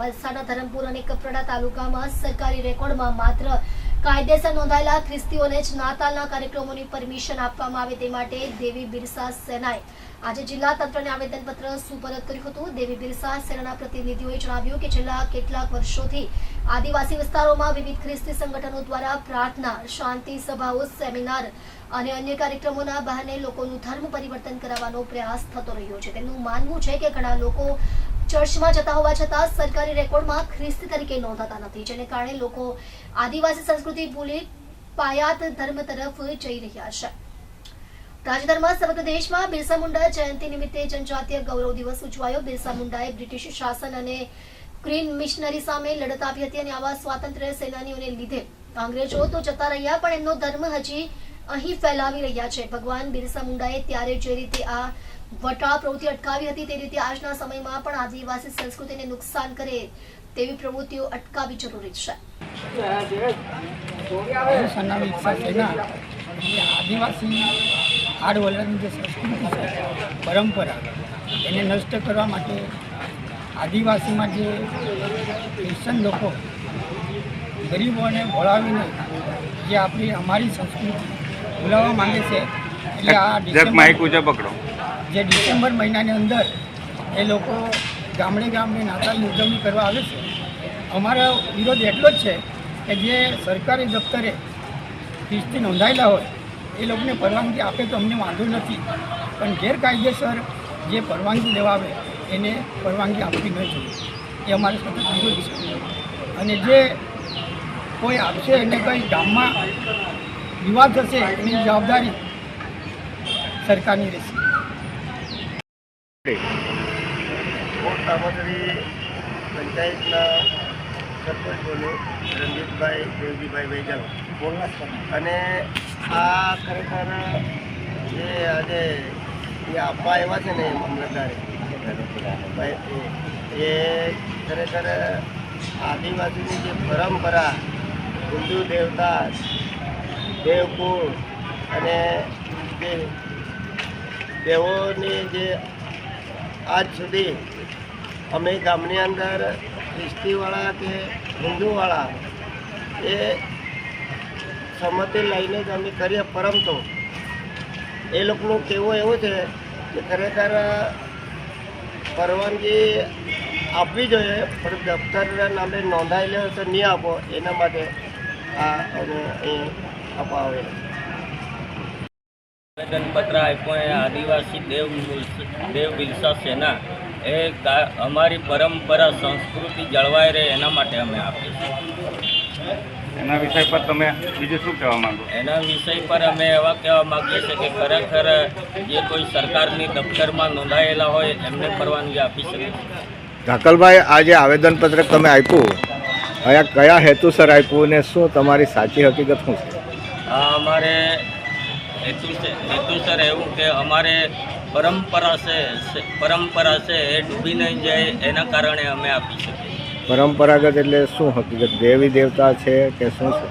વલસાડના ધરમપુર અને કપરાડા તાલુકામાં સરકારી રેકોર્ડમાં માત્ર કાયદેસર નોંધાયેલા ખ્રિસ્તીઓને જ નાતાલના કાર્યક્રમોની પરમિશન આપવામાં આવે તે માટે દેવી બિરસા સેનાએ આજે જિલ્લા તંત્રને આવેદનપત્ર સુપરત કર્યું હતું. દેવી બિરસા સેનાના પ્રતિનિધિઓએ જણાવ્યું કે છેલ્લા કેટલાક વર્ષોથી આદિવાસી વિસ્તારોમાં વિવિધ ખ્રિસ્તી સંગઠનો દ્વારા પ્રાર્થના, શાંતિ સભાઓ, સેમિનાર અને અન્ય કાર્યક્રમોના બહાને લોકોનું ધર્મ પરિવર્તન કરાવવાનો પ્રયાસ થતો રહ્યો છે. તેમનું માનવું છે કે ઘણા લોકો ચર્ચમાં જતા હોવા છતાં સરકારી રેકોર્ડમાં ખ્રિસ્ત તરીકે નોંધાતા નથી, જેને કારણે લોકો આદિવાસી સંસ્કૃતિ ભૂલી પાયાત ધર્મ તરફ જઈ રહ્યા છે. તાજેતરમાં સમગ્ર દેશમાં બિરસા મુંડા જયંતિ નિમિત્તે જનજાતીય ગૌરવ દિવસ ઉજવાયો. બિરસા મુંડાએ બ્રિટિશ શાસન અને ક્વીન મિશનરી સામે લડત આપી હતી અને આવા સ્વાતંત્ર્ય સેનાનીઓને લીધે. અંગ્રેજો તો જતા રહ્યા, પણ એમનો ધર્મ હજી અહીં ફેલાવી રહ્યા છે. ભગવાન બિરસા મુંડાએ ત્યારે જે રીતે આ વટાળ પ્રવૃત્તિ અટકાવી હતી તે રીતે આજના સમયમાં પણ આદિવાસી સંસ્કૃતિને નુકસાન કરે તેવી પ્રવૃત્તિઓ અટકાવી જરૂરી છે. આદિવાસી આડવલણની જે સંસ્કૃતિ છે પરંપરા એને નષ્ટ કરવા માટે આદિવાસીમાં જે ક્રિશ્ચન લોકો ગરીબોને ભોળાવીને જે આપણી અમારી સંસ્કૃતિ ભૂલાવવા માંગે છે એટલે આ માઇક પકડો. જે ડિસેમ્બર મહિનાની અંદર એ લોકો ગામડે ગામડે નાતાલની ઉજવણી કરવા આવે છે. અમારો વિરોધ એટલો જ છે કે જે સરકારી દફતરે ફીસથી નોંધાયેલા હોય, એ લોકોને પરવાનગી આપે તો અમને વાંધો નથી. પણ ગેરકાયદેસર જે પરવાનગી લેવા આવે એને પરવાનગી આપવી ન જોઈએ. એ અમારે સતત વિરોધ છે. અને જે કોઈ આપશે, એને કંઈ ગામમાં વિવાદ થશે, એની જવાબદારી સરકારની રહેશે. પંચાયતના સરપંચ બોલું રણજીતભાઈ, દેવજીભાઈ વૈજલ. અને આ ખરેખર જે આજે એ આપવા આવ્યા છે ને મામલતદારે, એ ખરેખર આદિવાસીની જે પરંપરા, હિન્દુ દેવતા દેવકુળ અને જે દેવોની જે આજ સુધી અમે ગામની અંદર ખ્રિસ્તીવાળા કે હિન્દુવાળા એ સંમતિ લઈને જ અમે કરીએ, પરંતુ એ લોકોનું કહેવું એવું છે કે ખરેખર પરવાનગી આપવી જોઈએ, પણ દફતરના નામે નોંધાયેલો તો નહીં આપો, એના માટે આ અમે અહીં આપવા આવેલા આવેદનપત્ર આપ્યું એ આદિવાસી દેવ દેવ બિલસા સેના. એ અમારી પરંપરા સંસ્કૃતિ જળવાઈ રહે એના માટે અમે આપીએ એના વિષય પર તમે બીજું શું કહેવા માંગો? એના વિષય પર અમે એવા કહેવા માગીએ છીએ કે ખરેખર જે કોઈ સરકારની દફતરમાં નોંધાયેલા હોય એમને પરવાનગી આપી શકે ઢાકલભાઈ ધાકલભાઈ આ જે આવેદનપત્ર તમે આપ્યું અહીંયા કયા હેતુસર આપ્યું ને શું તમારી સાચી હકીકત શું છે? આ અમારે હેતુ છે હેતુસર એવું કે અમારે પરંપરા છે પરંપરા છે એ ડૂબી નહીં જાય એના કારણે અમે આપી શકીએ. પરંપરાગત એટલે શું હકીકત? દેવી દેવતા છે કે શું છે?